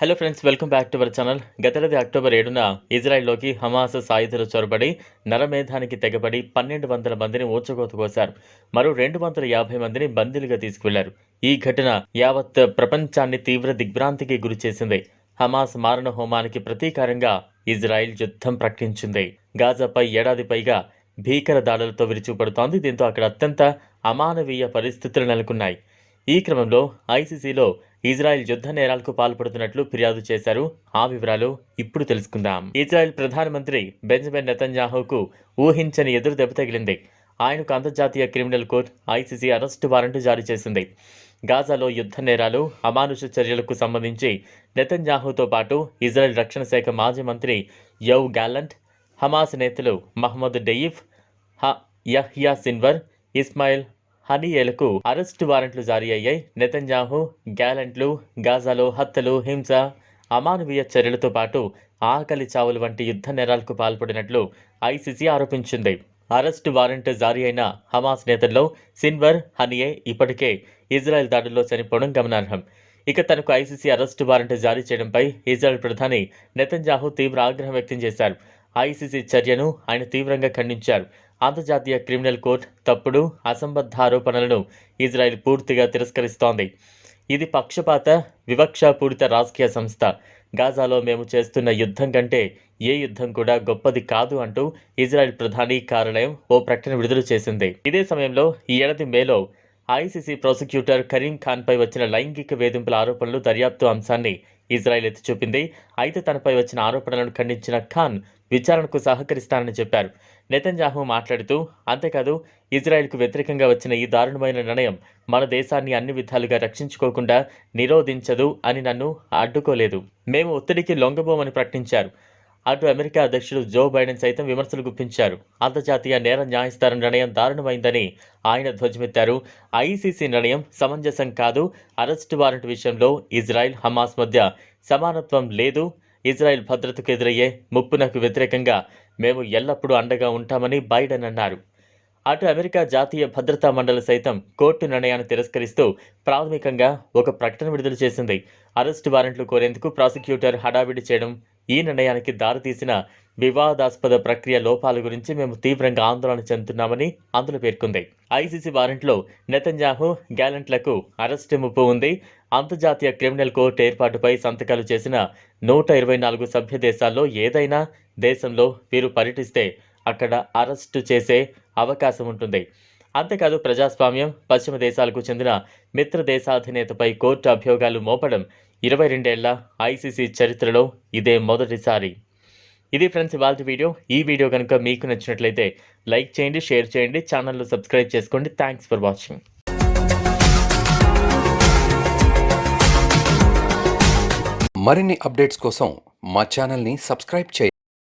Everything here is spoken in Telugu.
Hello friends welcome back to our channel గతేడాది అక్టోబర్ ఏడున ఇజ్రాయెల్లోకి హమాస్ సాయుధులు చొరబడి నరమేధానికి తెగబడి పన్నెండు వందల మందిని ఊచకోత కోశారు. మరో రెండు వందల యాభై మందిని బందీలుగా తీసుకువెళ్ళారు. ఈ ఘటన యావత్ ప్రపంచాన్ని తీవ్ర దిగ్భ్రాంతికి గురిచేసింది హమాస్ మారణ హోమానికి ప్రతీకారంగా ఇజ్రాయెల్ యుద్ధం ప్రకటించింది. గాజాపై ఏడాది పైగా భీకర దాడులతో విరిచిపడుతోంది. దీంతో అక్కడ అత్యంత అమానవీయ పరిస్థితులు నెలకొన్నాయి. ఈ క్రమంలో ఐసీసీలో ఇజ్రాయెల్ యుద్ధ నేరాలకు పాల్పడుతున్నట్లు ఫిర్యాదు చేశారు. ఆ వివరాలు ఇప్పుడు తెలుసుకుందాం. ఇజ్రాయెల్ ప్రధానమంత్రి బెంజమిన్ నెతన్యాహుకు ఊహించని ఎదురు దెబ్బ తగిలింది. ఆయనకు అంతర్జాతీయ criminal court ICC arrest warrant జారీ చేసింది. గాజాలో యుద్ధ నేరాలు అమానుష చర్యలకు సంబంధించి నెతన్యాహుతో పాటు ఇజ్రాయెల్ రక్షణ శాఖ మాజీ మంత్రి యవ్ గ్యాలంట్ హమాస్ నేతలు మహమ్మద్ డెయిఫ్ హ యహ్యా సిన్వర్ ఇస్మాయిల్ హనీయేలకు అరెస్టు వారెంట్లు జారీ అయ్యాయి. నెతన్యాహు గ్యాలెంట్లు గాజాలో హత్యలు హింస అమానవీయ చర్యలతో పాటు ఆకలి చావులు వంటి యుద్ధ నేరాలకు పాల్పడినట్లు ఐసీసీ ఆరోపించింది. అరెస్టు వారెంట్ జారీ అయిన హమాస్ నేతల్లో సిన్వర్ హనియే ఇప్పటికే ఇజ్రాయెల్ దాడుల్లో చనిపోవడం గమనార్హం. ఇక తనకు ఐసీసీ అరెస్టు వారెంట్ జారీ చేయడంపై ఇజ్రాయెల్ ప్రధాని నెతన్జాహు తీవ్ర ఆగ్రహం వ్యక్తం చేశారు. ఐసీసీ చర్యను ఆయన తీవ్రంగా ఖండించారు. అంతర్జాతీయ క్రిమినల్ కోర్టు తప్పుడు అసంబద్ధ ఆరోపణలను ఇజ్రాయెల్ పూర్తిగా తిరస్కరిస్తోంది. ఇది పక్షపాత వివక్షపూరిత రాజకీయ సంస్థ. గాజాలో మేము చేస్తున్న యుద్ధం కంటే ఏ యుద్ధం కూడా గొప్పది కాదు అంటూ ఇజ్రాయెల్ ప్రధాని కార్యాలయం ఓ ప్రకటన విడుదల చేసింది. ఇదే సమయంలో ఈ ఏడాది మేలో ఐసీసీ ప్రాసిక్యూటర్ కరీం ఖాన్పై వచ్చిన లైంగిక వేధింపుల ఆరోపణలు దర్యాప్తు అంశాన్ని ఇజ్రాయెల్ ఎత్తి చూపింది. అయితే తనపై వచ్చిన ఆరోపణలను ఖండించిన ఖాన్ విచారణకు సహకరిస్తానని చెప్పారు. నెతన్యాహు మాట్లాడుతూ అంతేకాదు ఇజ్రాయెల్కు వ్యతిరేకంగా వచ్చిన ఈ దారుణమైన నిర్ణయం మన దేశాన్ని అన్ని విధాలుగా రక్షించుకోకుండా నిరోధించదు అని నన్ను అడ్డుకోలేదు. మేము ఒత్తిడికి లొంగబోమని ప్రకటించారు. అటు అమెరికా అధ్యక్షుడు జో బైడెన్ సైతం విమర్శలు గుప్పించారు. అంతర్జాతీయ నేర న్యాయస్థానం నిర్ణయం దారుణమైందని ఆయన ధ్వజమెత్తారు. ఐసీసీ నిర్ణయం సమంజసం కాదు. అరెస్ట్ వారెంట్ విషయంలో ఇజ్రాయెల్ హమాస్ మధ్య సమానత్వం లేదు. ఇజ్రాయెల్ భద్రతకు ఎదురయ్యే ముప్పునకు వ్యతిరేకంగా మేము ఎల్లప్పుడూ అండగా ఉంటామని బైడెన్ అన్నారు. అటు అమెరికా జాతీయ భద్రతా మండలి సైతం కోర్టు నిర్ణయాన్ని తిరస్కరిస్తూ ప్రాథమికంగా ఒక ప్రకటన విడుదల చేసింది. అరెస్టు వారెంట్లు కోరేందుకు ప్రాసిక్యూటర్ హడావిడి చేయడం ఈ నిర్ణయానికి దారితీసిన వివాదాస్పద ప్రక్రియ లోపాల గురించి మేము తీవ్రంగా ఆందోళన చెందుతున్నామని అందులో పేర్కొంది. ఐసీసీ వారెంట్లో నెతన్యాహు గ్యాలెంట్లకు అరెస్టు ముప్పు ఉంది. అంతర్జాతీయ క్రిమినల్ కోర్టు ఏర్పాటుపై సంతకాలు చేసిన నూట ఇరవై నాలుగు సభ్య దేశాల్లో ఏదైనా దేశంలో వీరు పర్యటిస్తే అక్కడ అరెస్టు చేసే అవకాశం ఉంటుంది. అంతేకాదు ప్రజాస్వామ్యం పశ్చిమ దేశాలకు చెందిన మిత్ర దేశాధినేతపై కోర్టు అభియోగాలు మోపడం ఇరవై రెండేళ్ళ ఐసీసీ చరిత్రలో ఇదే మొదటిసారి. ఇది ఫ్రెండ్స్ ఇవాళ వీడియో. ఈ వీడియో కనుక మీకు నచ్చినట్లయితే లైక్ చేయండి షేర్ చేయండి ఛానల్ను సబ్స్క్రైబ్ చేసుకోండి. Thanks for watching. మరిన్ని అప్డేట్స్ కోసం మా ఛానల్ని సబ్స్క్రైబ్ చేయండి.